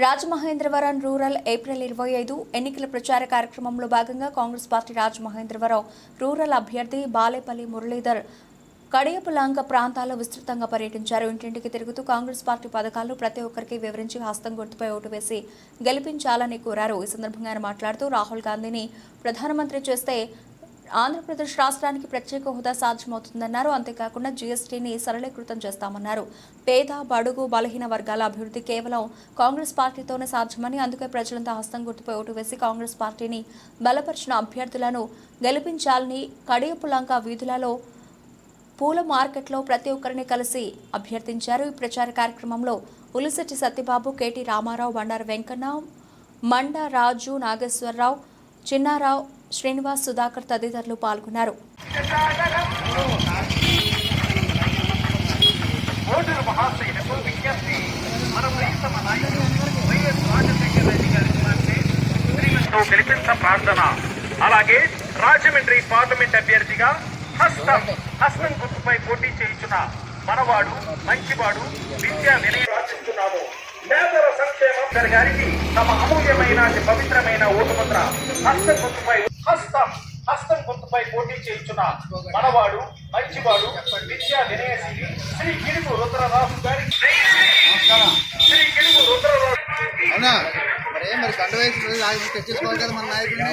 Rajamahendravaram rural April ఇరవై ఐదు ఎన్నికల ప్రచార కార్యక్రమంలో భాగంగా కాంగ్రెస్ పార్టీ రాజమహేంద్రవరం రూరల్ అభ్యర్థి బాలేపల్లి మురళీధర్ కడియపులాంక ప్రాంతాల్లో విస్తృతంగా పర్యటించారు. ఇంటింటికి తిరుగుతూ కాంగ్రెస్ పార్టీ పథకాలను ప్రతి ఒక్కరికి వివరించి హస్తం గుర్తుపై ఓటు వేసి గెలిపించాలని కోరారు. ఈ సందర్భంగా ఆయన మాట్లాడుతూ రాహుల్ గాంధీని ప్రధానమంత్రి చేస్తే ఆంధ్రప్రదేశ్ రాష్ట్రానికి ప్రత్యేక హోదా సాధ్యమవుతుందన్నారు. అంతేకాకుండా జీఎస్టీని సరళీకృతం చేస్తామన్నారు. పేద బడుగు బలహీన వర్గాల అభివృద్ధి కేవలం కాంగ్రెస్ పార్టీతోనే సాధ్యమని అందుకే ప్రజలంతా హస్తం గుర్తుపై ఓటు వేసి కాంగ్రెస్ పార్టీని బలపరిచిన అభ్యర్థులను గెలిపించాలని కడియపులంక వీధులలో పూల మార్కెట్లో ప్రతి ఒక్కరిని కలిసి అభ్యర్థించారు. ఈ ప్రచార కార్యక్రమంలో ఉలిశెట్టి సత్యబాబు కేటీ రామారావు బండారు వెంకన్న మండ రాజు నాగేశ్వరరావు చిన్నారావు శ్రీనివాస్ సుధాకర్ తదితరులు పాల్గొన్నారు. ఓటరు ప్రార్థన. అలాగే రాజమండ్రి పార్లమెంట్ అభ్యర్థిగా హస్తం హస్తం గుర్తుపై పోటీ చేయించిన మనవాడు మంచివాడు విద్యా వినయ ఆశిస్తున్నాము పేదల సంక్షేమం గారికి తమ అమూల్యమైన పవిత్రమైన పవిత్రమైన ఓటుముద్ర హస్తం గుర్తుపై హస్తం గుర్తుపై పోటీ చేయించున్న మనవాడు మంచివాడు విద్యా వినయశీలి శ్రీ గిడుగు రుద్రరాజు గారి శ్రీ గిడుగు రుద్రరాజు అవునా? మరి ఏం మరి కండ వయసు తెచ్చేసుకోవాలి కదా మన నాయకుడిని?